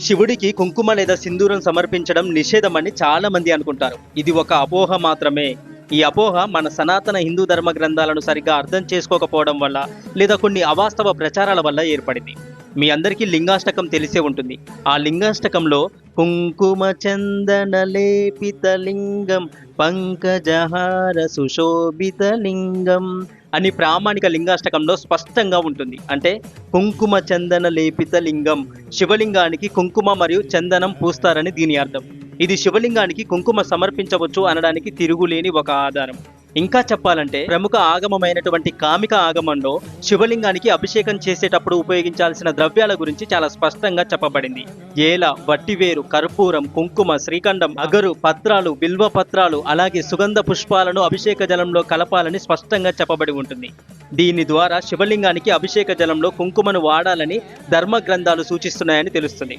శివుడికి కుంకుమ లేదా సింధూరం సమర్పించడం నిషేధమని చాలా మంది అనుకుంటారు. ఇది ఒక అపోహ మాత్రమే. ఈ అపోహ మన సనాతన హిందూ ధర్మ గ్రంథాలను సరిగ్గా అర్థం చేసుకోకపోవడం వల్ల లేదా కొన్ని అవాస్తవ ప్రచారాల వల్ల ఏర్పడింది. మీ అందరికీ లింగాష్టకం తెలిసే ఉంటుంది. ఆ లింగాష్టకంలో కుంకుమ చందన లేపిత లింగం పంకజహార సుశోభిత లింగం అని ప్రామాణిక లింగాష్టకంలో స్పష్టంగా ఉంటుంది. అంటే కుంకుమ చందన లేపిత లింగం శివలింగానికి కుంకుమ మరియు చందనం పూస్తారని దీని అర్థం. ఇది శివలింగానికి కుంకుమ సమర్పించవచ్చు అనడానికి తిరుగులేని ఒక ఆధారం. ఇంకా చెప్పాలంటే ప్రముఖ ఆగమమైనటువంటి కామిక ఆగమంలో శివలింగానికి అభిషేకం చేసేటప్పుడు ఉపయోగించాల్సిన ద్రవ్యాల గురించి చాలా స్పష్టంగా చెప్పబడింది. ఏల వట్టివేరు కర్పూరం కుంకుమ శ్రీఖండం అగరు పత్రాలు బిల్వ పత్రాలు అలాగే సుగంధ పుష్పాలను అభిషేక జలంలో కలపాలని స్పష్టంగా చెప్పబడి ఉంటుంది. దీని ద్వారా శివలింగానికి అభిషేక జలంలో కుంకుమను వాడాలని ధర్మ గ్రంథాలు సూచిస్తున్నాయని తెలుస్తుంది.